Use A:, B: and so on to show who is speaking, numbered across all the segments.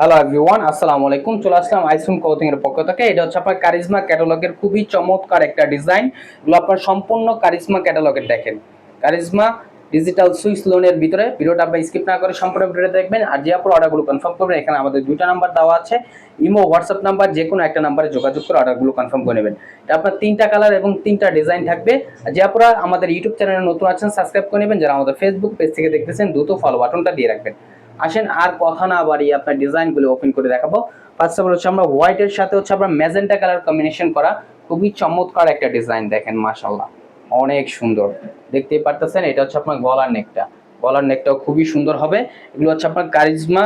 A: Hello everyone আসসালামু আলাইকুম চলে আসলাম আইসুম কোথিং এর পক্ষ থেকে। এটা হচ্ছে আপনার কারিজমা ক্যাটালগের খুবই চমৎকার একটা ডিজাইন এগুলো আপনার সম্পূর্ণ কারিজমা ক্যাটালগের দেখেন। কারিজমা ডিজিটাল সুইস লোনের ভিতরে। ভিডিওটা আপনি স্কিপ না করে সম্পূর্ণ ভিডিওটা দেখবেন। আর যে আপনার অর্ডারগুলো কনফার্ম করবেন, এখানে আমাদের দুইটা নাম্বার দেওয়া আছে। ইমো হোয়াটসঅ্যাপ নাম্বার যে কোনো একটা নাম্বারে যোগাযোগ করে অর্ডারগুলো কনফার্ম করে নেবেন। এটা আপনার তিনটা কালার এবং তিনটা ডিজাইন থাকবে। আর যে আপনারা আমাদের ইউটিউব চ্যানেলে নতুন আছেন সাবস্ক্রাইব করে নেবেন। যারা আমাদের ফেসবুক পেজ থেকে দেখতেছেন, দ্রুত ফলো বাটনটা দিয়ে রাখবেন। আসেন, আর কথা না বাড়িয়ে আপনার ডিজাইনগুলো ওপেন করে দেখাবো। ফার্স্ট অফ অল হচ্ছে আমরা হোয়াইটের সাথে হচ্ছে আপনার ম্যাজেন্টা কালার কম্বিনেশন করা খুবই চমৎকার একটা ডিজাইন দেখেন মাশাল্লাহ অনেক সুন্দর। দেখতেই পারতেছেন, এটা হচ্ছে আপনার গলার নেকটা গলার নেকটাও খুবই সুন্দর হবে। এগুলো হচ্ছে আপনার কারিজমা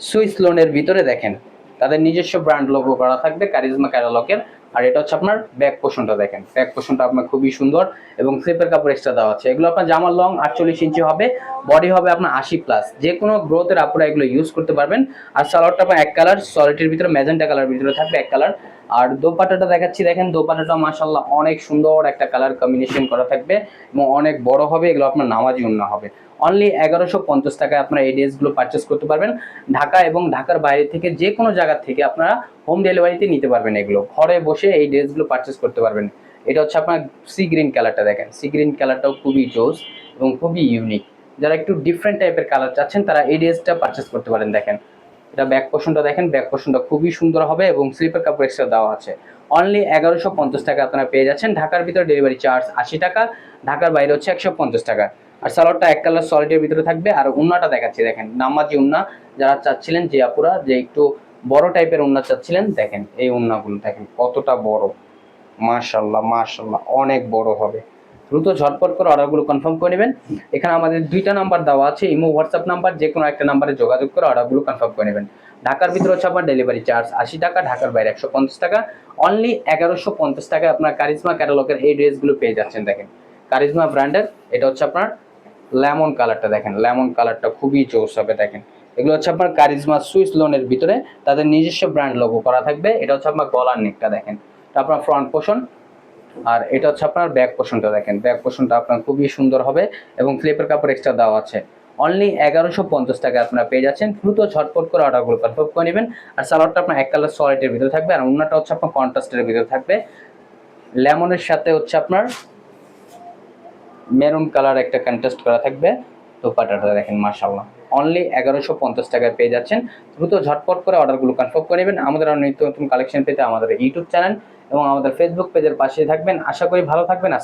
A: সুইস লোনের ভিতরে দেখেন। তাদের নিজস্ব ব্র্যান্ড লোগো করা থাকবে কারিজমা ক্যাটালগের আর এটা হচ্ছে আপনার ব্যাক পোষণটা দেখেন। ব্যাক পোষণটা আপনার খুবই সুন্দর এবং স্লিপের কাপড় এক্সট্রা দেওয়া আছে। এগুলো আপনার জামার লং আটচল্লিশ ইঞ্চি হবে বডি হবে আপনার আশি প্লাস যে কোনো গ্রোথের আপনারা এগুলো ইউজ করতে পারবেন। আর সালোয়ারটা আপনার এক কালার সলিটির ভিতরে ম্যাজেন্টা কালার ভিতরে থাকবে এক কালার আর দোপাটাটা দেখাচ্ছি, দেখেন দোপাটাটা মাসাল্লাহ অনেক সুন্দর একটা কালার কম্বিনেশন করা থাকবে এবং অনেক বড় হবে, এগুলো আপনার নামাজি উন্না হবে। অনলি এগারোশো পঞ্চাশ টাকায় আপনারা এই ড্রেসগুলো পারচেস করতে পারবেন। ঢাকা এবং ঢাকার বাইরে থেকে যে কোনো জায়গা থেকে আপনারা হোম ডেলিভারিতে নিতে পারবেন এগুলো। ঘরে বসে এই ড্রেসগুলো পারচেস করতে পারবেন। এটা হচ্ছে আপনার সি গ্রিন কালারটা দেখেন। সি গ্রিন কালারটাও খুবই জোস এবং খুবই ইউনিক যারা একটু ডিফারেন্ট টাইপের কালার চাচ্ছেন, তারা এই ড্রেসটা পারচেস করতে পারেন, দেখেন। এটা ব্যাক পোর্শনটা দেখেন ব্যাক পোর্শনটা খুবই সুন্দর হবে এবং স্লিপার কাপড় এক্সট্রা দেওয়া আছে। অনলি এগারোশো পঞ্চাশ টাকা আপনারা পেয়ে যাচ্ছেন। ঢাকার ভিতরে ডেলিভারি চার্জ আশি টাকা, ঢাকার বাইরে হচ্ছে একশো পঞ্চাশ টাকা। আর সালোয়ারটা এক কালার সলিডের ভিতরে থাকবে। আর উন্নাটা দেখাচ্ছি, দেখেন, নামাজি উন্না। যারা চাচ্ছিলেন, যে আপুরা, যে একটু বড় টাইপের উন্না চাচ্ছিলেন, দেখেন এই উন্নাগুলো, দেখেন কতটা বড়। মাশাল্লাহ মাশাল্লাহ অনেক বড় হবে। দ্রুত ঝটপট করে অর্ডারগুলো কনফার্ম করে নেবেন। এখানে আমাদের দুইটা নাম্বার দেওয়া আছে, ইমো হোয়াটসঅ্যাপ নাম্বার যে কোনো একটা নাম্বারে যোগাযোগ করে অর্ডারগুলো কনফার্ম করে নেবেন। ঢাকার ভিতরে হচ্ছে আপনার ডেলিভারি চার্জ আশি টাকা, ঢাকার বাইরে একশো পঞ্চাশ টাকা। অনলি এগারোশো পঞ্চাশ টাকায় আপনার কারিজমা ক্যাটালগের এই ড্রেসগুলো পেয়ে যাচ্ছেন, দেখেন। কারিজমা ব্র্যান্ডের এটা হচ্ছে আপনার লেমন কালারটা দেখেন। লেমন কালারটা খুবই জোস হবে, দেখেন। এগুলো হচ্ছে আপনার কারিজমা সুইস লোনের ভিতরে তাদের নিজস্ব ব্র্যান্ড লোগো করা থাকবে। এটা হচ্ছে আপনার গলার নেকটা, দেখেন। আপনার ফ্রন্ট পোষণ আর এটা হচ্ছে আপনার ব্যাক পোষণটা দেখেন। ব্যাক পোষণটা আপনার খুবই সুন্দর হবে এবং স্লিপের কাপড় এক্সট্রা দেওয়া আছে। অনলি এগারোশো পঞ্চাশ টাকা আপনারা পেয়ে যাচ্ছেন। দ্রুত ঝটপট করে অর্ডারগুলো কনফার্ম করে নেবেন। আর সালোয়ারটা আপনার এক কালার সলিটের ভিতরে থাকবে। আর অন্যটা হচ্ছে আপনার কন্ট্রাস্টের ভিতরে থাকবে। লেমনের সাথে হচ্ছে আপনার মেরুন কালার একটা কন্ট্রাস্ট করা থাকবে। দোপাটাটা দেখেন মাশাল্লাহ অনলি এগারোশো পঞ্চাশ টাকায় পেয়ে যাচ্ছেন। দ্রুত ঝটপট করে অর্ডারগুলো কনফার্ম করে নেবেন। আমাদের নিত্য নতুন কালেকশন পেতে আমাদের ইউটিউব চ্যানেল এবং আমাদের ফেসবুক পেজের পাশে থাকবেন। আশা করি ভালো থাকবেন।